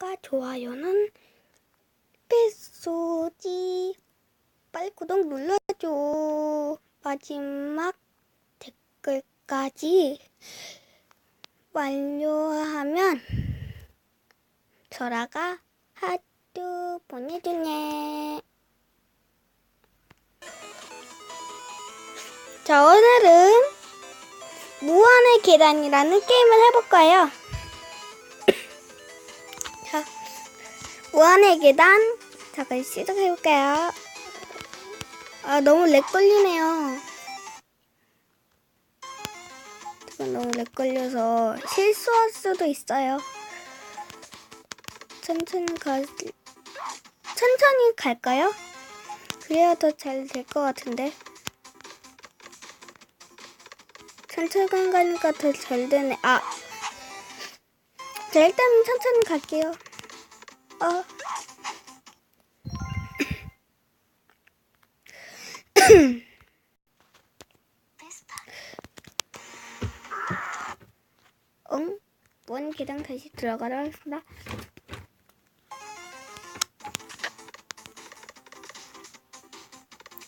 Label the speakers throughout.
Speaker 1: 구독과 좋아요는 필수지. 빨리 구독 눌러줘. 마지막 댓글까지 완료하면 설아가 하트 보내주네. 자, 오늘은 무한의 계단이라는 게임을 해볼까요? 무한의 계단. 자, 그럼 시작해볼까요? 아, 너무 렉 걸리네요. 너무 렉 걸려서 실수할 수도 있어요. 천천히 가, 천천히 갈까요? 그래야 더 잘 될 것 같은데. 천천히 가니까 더 잘 되네. 아. 자, 일단 천천히 갈게요. 어. 응? 원 계단 다시 들어가라 하겠습니다.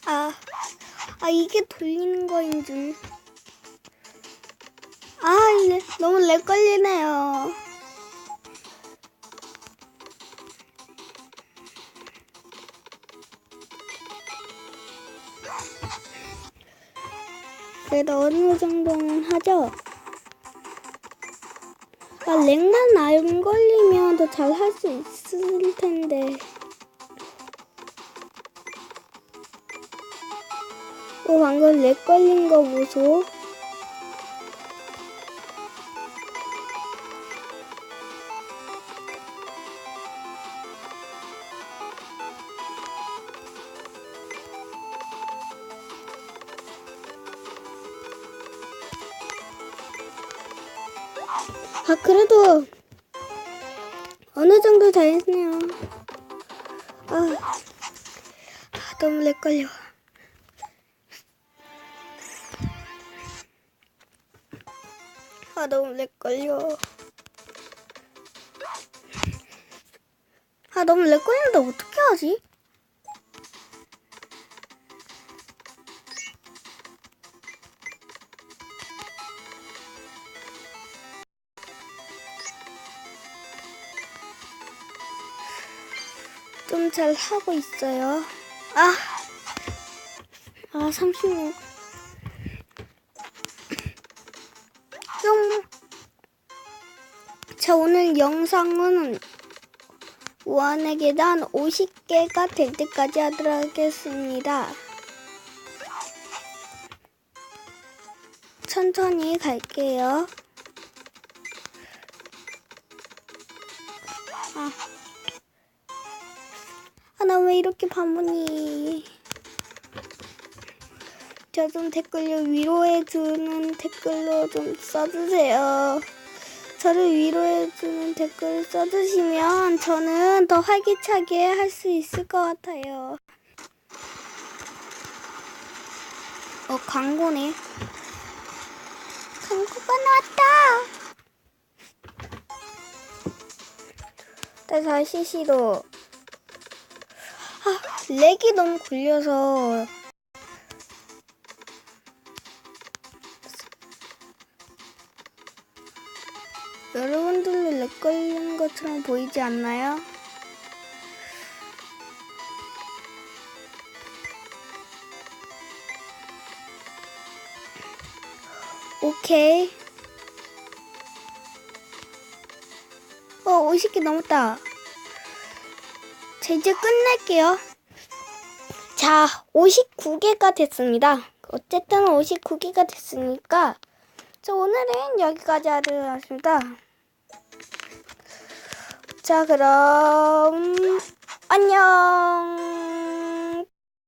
Speaker 1: 아, 아 이게 돌리는 거인 줄. 아, 이게 너무 렉 걸리네요. 그래도 어느 정도는 하죠. 아, 렉만 안 걸리면 더 잘 할 수 있을 텐데. 어, 방금 렉 걸린 거 보소. 아, 그래도 어느 정도 잘했네요. 아, 아 너무 렉 걸려. 아, 너무 렉 걸려. 아, 너무 렉 걸리는데 어떻게 하지? 좀 잘 하고 있어요. 아, 아, 36. 뿅. 자, 오늘 영상은 무한의 계단 50개가 될 때까지 하도록 하겠습니다. 천천히 갈게요. 왜 이렇게 바보니? 저좀 댓글로 위로해주는 댓글로 좀 써주세요. 저를 위로해주는 댓글 써주시면 저는 더 활기차게 할 수 있을 것 같아요. 어, 광고네. 광고가 나왔다! 다시. 아, 렉이 너무 걸려서 여러분들도 렉 걸리는 것처럼 보이지 않나요? 오케이. 어, 50개 넘었다. 자, 이제 끝낼게요. 자, 59개가 됐습니다. 어쨌든 59개가 됐으니까, 자, 오늘은 여기까지 하겠습니다. 자, 그럼, 안녕.